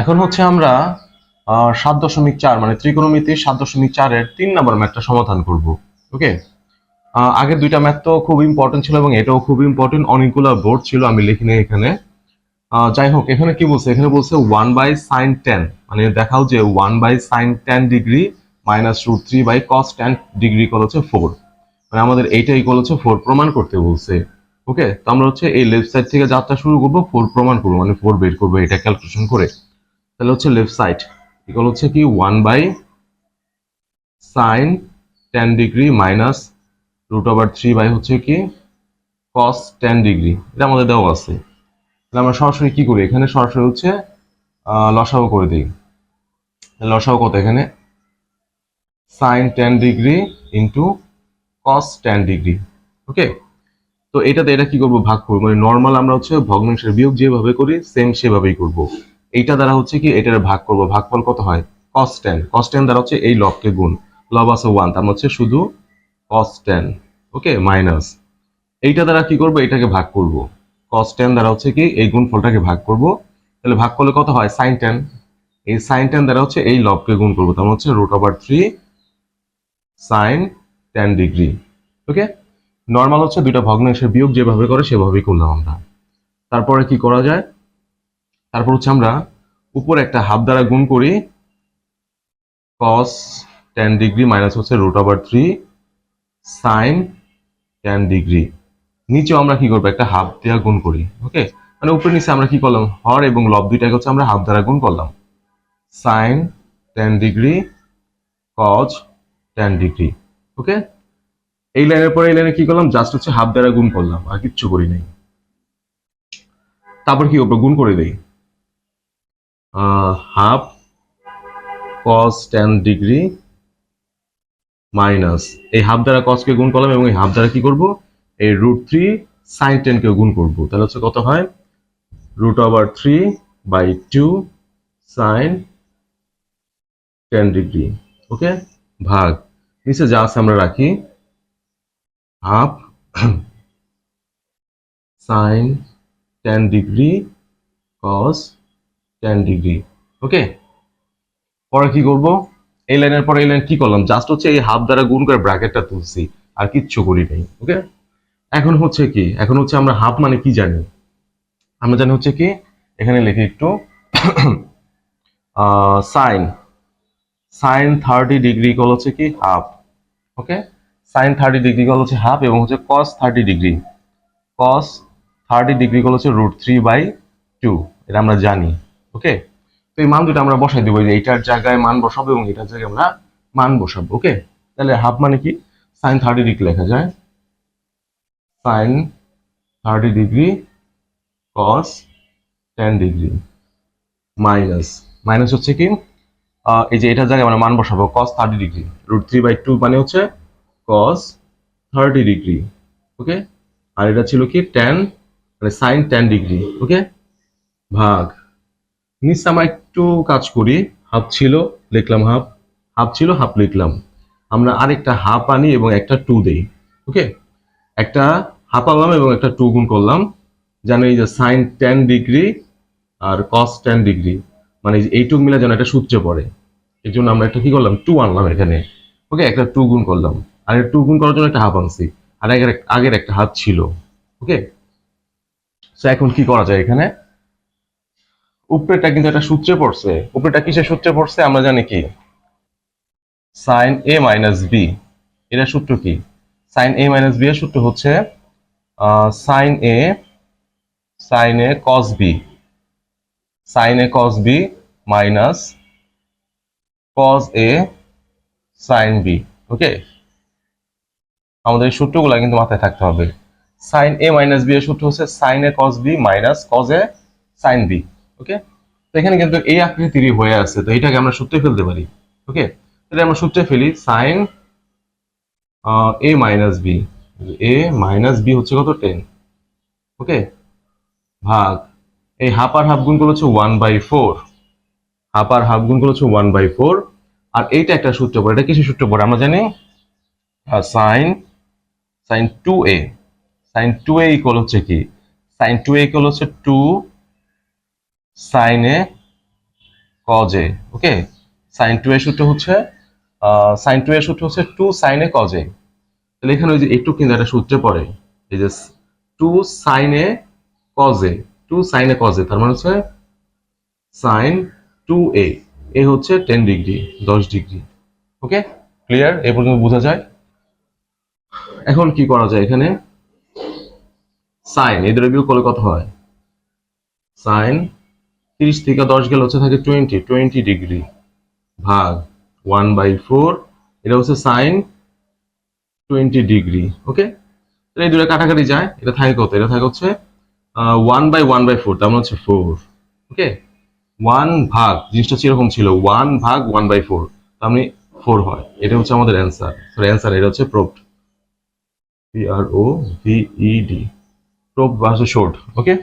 এখন হচ্ছে আমরা সাত দশমিক চার মানে ত্রিকোণমিতির সাত দশমিক চারের তিন নম্বর ম্যাথটা সমাধান করব, ওকে? আগের দুইটা ম্যাথ তো খুব ইম্পর্টেন্ট ছিল এবং এটাও খুব ইম্পর্টেন্ট অনেকগুলো বোর্ড ছিল, আমি লিখিনি এখানে। যাই হোক, এখানে কি বলছে? এখানে বলছে ওয়ান বাই সাইন টেন মানে দেখাও যে one by sine ten degree minus root three by cos ten degree equal হচ্ছে ফোর মানে আমাদের এইটা ইকুয়াল হচ্ছে ফোর প্রমাণ করতে বলছে, ওকে? তো আমরা হচ্ছে এই লেফট সাইড থেকে যাত্রা শুরু করব ফোর প্রমাণ করব মানে ফোর বের করব এটা ক্যালকুলেশন করে। তাহলে হচ্ছে লেফট সাইড ইকুয়াল হচ্ছে কি one by sine ten degree minus root over three by হচ্ছে কি কস টেন ডিগ্রি এটা আমাদের দেওয়া আছে। তাহলে আমরা সরাসরি কি করি? এখানে সরাসরি হচ্ছে লসাগু করে দিই। লসাও কত এখানে? Sine ten degree into cos ten degree okay তো এটাতে এটা কি করব? ভাগ করব। মানে নর্মাল আমরা হচ্ছে ভগ্নাংশের বিয়োগ যেভাবে করি সেম সেভাবেই করব। এইটা দ্বারা হচ্ছে কি, এটার ভাগ করব। ভাগফল কত হয়? কস টেন কস টেন দ্বারা হচ্ছে এই লবকে গুণ। লব আছে ওয়ান তার মানে হচ্ছে শুধু কস টেন ওকে মাইনাস এইটা দ্বারা কি করব? এটাকে ভাগ করব। কস টেন দ্বারা হচ্ছে কি, এই গুণফলটাকে ভাগ করব। তাহলে ভাগ করলে কত হয়? সাইন টেন এই সাইন টেন দ্বারা হচ্ছে এই লবকে গুণ করব। তার মানে হচ্ছে root over three sine ten degree okay normal হচ্ছে দুইটা ভগ্নাংশের বিয়োগ যেভাবে করে, সেভাবেই করলাম আমরা। তারপরে কি করা যায়? তারপর হচ্ছে আমরা উপরে একটা হাফ দ্বারা গুণ করি কস টেন ডিগ্রি মাইনাস হচ্ছে root over three sine ten degree নিচেও আমরা কি করব? একটা হাফ দেওয়া গুণ করি ওকে মানে উপরে নিচে আমরা কি করলাম? হর এবং লব দুইটাকে হচ্ছে আমরা হাফ দ্বারা গুণ করলাম। Sine ten degree cos ten degree okay এই লাইনের পরে এই লাইনে কি করলাম? জাস্ট হচ্ছে হাফ দ্বারা গুণ করলাম, আর কিচ্ছু করি নাই। তারপর কি করব? গুণ করে দেই। Half cos ten degree minus এই হাফ দ্বারা কসকে গুণ করলাম এবং এই হাফ দ্বারা কি করব? এই রুট থ্রি সাইন টেনকে গুণ করব। তাহলে হচ্ছে কত হয়? Root over three by two sine ten degree okay ভাগ। নিচে যা আছে আমরা রাখি। Half sine ten degree cos ten degree okay পরে কি করব? এই লাইনের পরে এই লাইন কি করলাম? জাস্ট হচ্ছে এই হাফ দ্বারা গুণ করে ব্র্যাকেটটা তুলছি, আর কিচ্ছু করি নাই ওকে এখন হচ্ছে কি, এখন হচ্ছে আমরা হাফ মানে কি জানি? আমরা জানি হচ্ছে কি, এখানে লিখি একটু সাইন সাইন থার্টি ডিগ্রি কল হচ্ছে কি half okay sine thirty degree call হচ্ছে হাফ এবং হচ্ছে cos thirty degree cos thirty degree call হচ্ছে রুট থ্রি বাই টু এটা আমরা জানি। ওকে তো এই মান দুটো আমরা বসাই দেবো। যে এইটার জায়গায় মান বসাবো এবং এটার জায়গায় আমরা মান বসাবো ওকে তাহলে হাফ মানে কি? সাইন থার্টি ডিগ্রি লেখা যায়। Sine thirty degree cos ten degree minus minus হচ্ছে কি? এই যে এটার জায়গায় আমরা মান বসাবো cos thirty degree root three by two মানে হচ্ছে কস থার্টি ডিগ্রি ওকে আর এটা ছিল কি? টেন মানে সাইন টেন ডিগ্রি ওকে ভাগ নিচে আমরা একটু কাজ করি। হাফ ছিল, লিখলাম হাফ। হাফ ছিল, হাফ লিখলাম। আমরা আরেকটা হাফ আনি এবং একটা টু দেই, ওকে? একটা হাফ আনলাম এবং একটা টু গুণ করলাম। যেন এই যে সাইন টেন ডিগ্রি আর কস টেন ডিগ্রি। মানে এইটুক মিলে যেন একটা সূত্রে পড়ে। এর জন্য আমরা একটা কি করলাম? টু আনলাম এখানে। ওকে? একটা টু গুণ করলাম। আর টু গুণ করার জন্য একটা হাফ আনছি। আর আগের আগের একটা হাফ ছিল, ওকে? তো এখন কি করা যায় এখানে? উপরেটা কিন্তু একটা সূত্রে পড়ছে। উপরেটা কিসের সূত্রে পড়ছে? আমরা জানি কি? সাইন এ মাইনাস বি এটা সূত্র কি? সাইন এ মাইনাস বি এর সূত্র হচ্ছে sine A sine A cos B sine A cos B minus cos A sine B okay আমাদের এই সূত্রগুলো কিন্তু মাথায় থাকতে হবে। সাইন এ মাইনাস বি এর সূত্র হচ্ছে sine A cos B minus cos A sine B okay এখানে কিন্তু এই আকৃতিরই হয়ে আছে, তো এটাকে আমরা সূত্রে ফেলতে পারি। ওকে তাহলে আমরা সূত্রে ফেলি sine A minus B A minus B হচ্ছে কত? টেন ওকে ভাগ, এই হাফ আর হাফ গুণ করলে হচ্ছে ওয়ান বাই ফোর হাফ আর হাফ গুণ করলে হচ্ছে ওয়ান বাই ফোর আর এইটা একটা সূত্র পড়ে, এটা কিসের সূত্র পড়ে? আমরা জানি sine sine two A sine two A equal হচ্ছে কি? সাইন টু এ ইকুয়াল হচ্ছে two sine A cos okay sine two এর সূত্র হচ্ছে সাইন টু এর সূত্র হচ্ছে টু সাইনে কজ এ। তাহলে এখানে ওই যে একটু কিন্তু একটা সূত্রে পড়ে, এই যে টু সাইনে কজ এ টু সাইনে কজ এ, তার মানে হচ্ছে সাইন টু এ এ হচ্ছে টেন ডিগ্রি, দশ ডিগ্রি ওকে ক্লিয়ার এ পর্যন্ত বোঝা যায়? এখন কি করা যায় এখানে? সাইন এদের বিয়োগ করলে কত হয়? সাইন তিরিশ থেকে দশ গেলে হচ্ছে থাকে টোয়েন্টি টোয়েন্টি ডিগ্রি ভাগ ওয়ান বাই ফোর এটা হচ্ছে সাইন টোয়েন্টি ডিগ্রি ওকে এই দুটো কাটাকাটি যায়, এটা থাকে কত? এটা থাকে হচ্ছে one by one by four তার মানে হচ্ছে ফোর ওকে ওয়ান ভাগ, জিনিসটা সেরকম ছিল ওয়ান ভাগ ওয়ান বাই ফোর তার মানে ফোর হয়, এটা হচ্ছে আমাদের অ্যান্সার সরি অ্যান্সার এটা হচ্ছে prompt P R O V E D prop বা শোর্ট ওকে